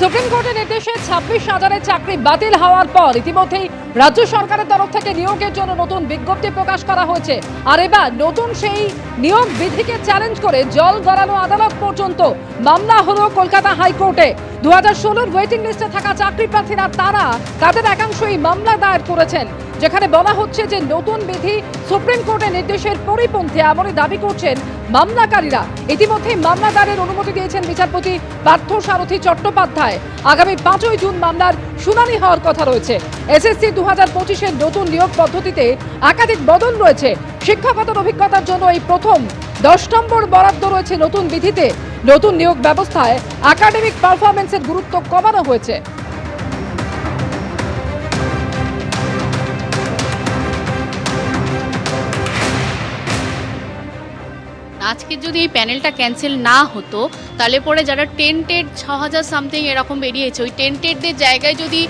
Supreme কোর্টের নির্দেশে ছাব্বিশ হাজারের চাকরি বাতিল হওয়ার পর ইতিমধ্যেই রাজ্য সরকারের তরফ থেকে নিয়োগের জন্য নতুন বিজ্ঞপ্তি প্রকাশ করা হয়েছে। আর এবার নতুন সেই নিয়োগ বিধিকে চ্যালেঞ্জ করে জল গড়ানো আদালত পর্যন্ত মামলা হল কলকাতা হাইকোর্টে। দু হাজার ষোলোর ওয়েটিং লিস্টে থাকা চাকরি প্রার্থীরা তারা তাদের একাংশই মামলা দায়ের করেছেন। যেখানে বলা হচ্ছে যে নতুন বিধি সুপ্রিম কোর্টের নির্দেশের পরিপন্থী এমনই দাবি করছেন মামলাকারীরা। ইতিমধ্যে মামলা দায়েরের অনুমতি দিয়েছেন বিচারপতি পার্থ সারথী চট্টোপাধ্যায়। আগামী পাঁচই জুন মামলার শুনানি হওয়ার কথা রয়েছে। এসএসসি দু হাজার পঁচিশের নতুন নিয়োগ পদ্ধতিতে একাধিক বদল রয়েছে। শিক্ষকতার অভিজ্ঞতার জন্য এই প্রথম। দশ নম্বর বরাদ্দ রয়েছে নতুন বিধিতে। নতুন নিয়োগ ব্যবস্থায় একাডেমিক পারফরমেন্সের গুরুত্ব কমানো হয়েছে। আজকে যদি এই প্যানেলটা ক্যান্সেল না হতো, তাহলে পরে যারা টেন্টেড ছ হাজার সামথিং এরকম বেরিয়েছে, ওই টেন্টেডদের জায়গায় যদি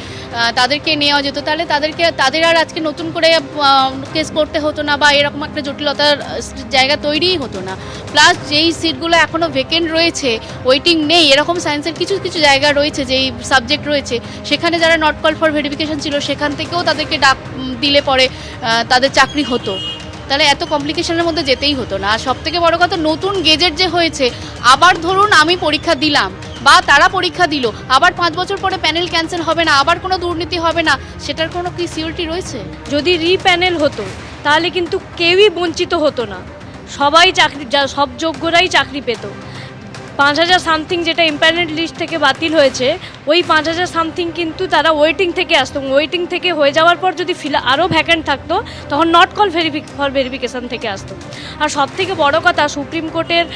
তাদেরকে নেওয়া যেত, তাহলে তাদেরকে, তাদের আর আজকে নতুন করে কেস করতে হতো না বা এরকম একটা জটিলতার জায়গা তৈরিই হতো না। প্লাস যেই সিটগুলো এখনও ভেকেন্ট রয়েছে ওয়েটিং নেই, এরকম সায়েন্সের কিছু কিছু জায়গা রয়েছে, যেই সাবজেক্ট রয়েছে, সেখানে যারা নট কল ফর ভেরিফিকেশন ছিল, সেখান থেকেও তাদেরকে ডাক দিলে পরে তাদের চাকরি হতো। তাহলে এত কমপ্লিকেশনের মধ্যে যেতেই হতো না। আর সব থেকে বড় কথা, নতুন গেজেট যে হয়েছে, আবার ধরুন আমি পরীক্ষা দিলাম বা তারা পরীক্ষা দিল, আবার পাঁচ বছর পরে প্যানেল ক্যান্সেল হবে না, আবার কোনো দুর্নীতি হবে না, সেটার কোনো কি সিউরিটি রয়েছে? যদি রিপ্যানেল হতো, তাহলে কিন্তু কেউই বঞ্চিত হতো না। সবাই চাকরি সব যোগ্যরাই চাকরি পেত। পাঁচ হাজার সামথিং যেটা ইম্প্যানেন্ট লিস্ট থেকে বাতিল হয়েছে, ওই পাঁচ হাজার সামথিং কিন্তু তারা ওয়েটিং থেকে আসতো। ওয়েটিং থেকে হয়ে যাওয়ার পর যদি ফিল আরও ভ্যাকেন্ট থাকতো, তখন নট কল ভেরিফিক ফর ভেরিফিকেশন থেকে আসতো। আর সব থেকে বড় কথা, সুপ্রিম কোর্টের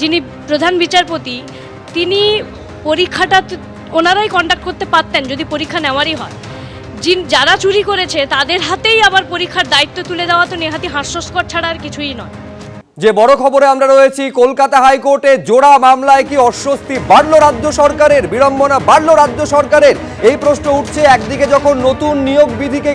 যিনি প্রধান বিচারপতি, তিনি পরীক্ষাটা ওনারাই কন্ডাক্ট করতে পারতেন যদি পরীক্ষা নেওয়ারই হয়। যিন যারা চুরি করেছে, তাদের হাতেই আবার পরীক্ষার দায়িত্ব তুলে দেওয়া তো নেহাতি হাস্যস্কর ছাড়া আর কিছুই নয়। যে বড় খবরে আমরা রয়েছি, কলকাতা হাইকোর্টে জোড়া মামলায় কি অস্বস্তি বাড়ল রাজ্য সরকারের, বিড়ম্বনা বাড়ল রাজ্য সরকারের? এই প্রশ্ন উঠছে একদিকে যখন নতুন নিয়োগ বিধিকে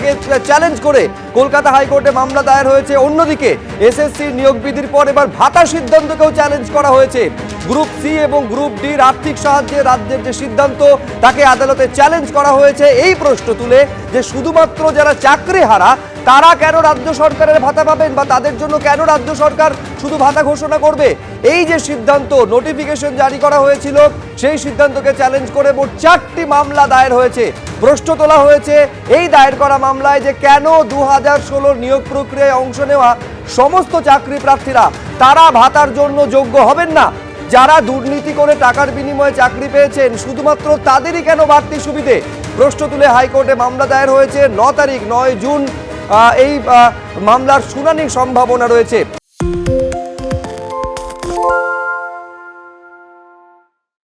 চ্যালেঞ্জ করে কলকাতা হাইকোর্টে মামলা দায়ের হয়েছে, অন্যদিকে এসএসসি নিয়োগ বিধির পর এবার ভাতা সিদ্ধান্তকেও চ্যালেঞ্জ করা হয়েছে। গ্রুপ সি এবং গ্রুপ ডির আর্থিক সাহায্যে রাজ্যের যে সিদ্ধান্ত, তাকে আদালতে চ্যালেঞ্জ করা হয়েছে। এই প্রশ্ন তুলে যে শুধুমাত্র যারা চাকরি হারা তারা কেন রাজ্য সরকারের ভাতা পাবেন বা তাদের জন্য কেন রাজ্য সরকার শুধু ভাতা ঘোষণা করবে? এই যে সিদ্ধান্ত নোটিফিকেশন জারি করা হয়েছিল, সেই সিদ্ধান্তকে চ্যালেঞ্জ করে মোট চারটি মামলা দায়ের হয়েছে। প্রশ্ন তোলা হয়েছে, এই দায়ের করা মামলায় যে কেন দু হাজার ষোলোর নিয়োগ প্রক্রিয়ায় অংশ নেওয়া সমস্ত চাকরি প্রার্থীরা, তারা ভাতার জন্য যোগ্য হবেন না? যারা দুর্নীতি করে টাকার বিনিময়ে চাকরি পেয়েছেন, শুধুমাত্র তাদেরই কেন বাড়তি সুবিধে? প্রশ্ন তুলে হাইকোর্টে মামলা দায়ের হয়েছে, ন তারিখ, নয় জুন এই মামলার শুনানির সম্ভাবনা রয়েছে।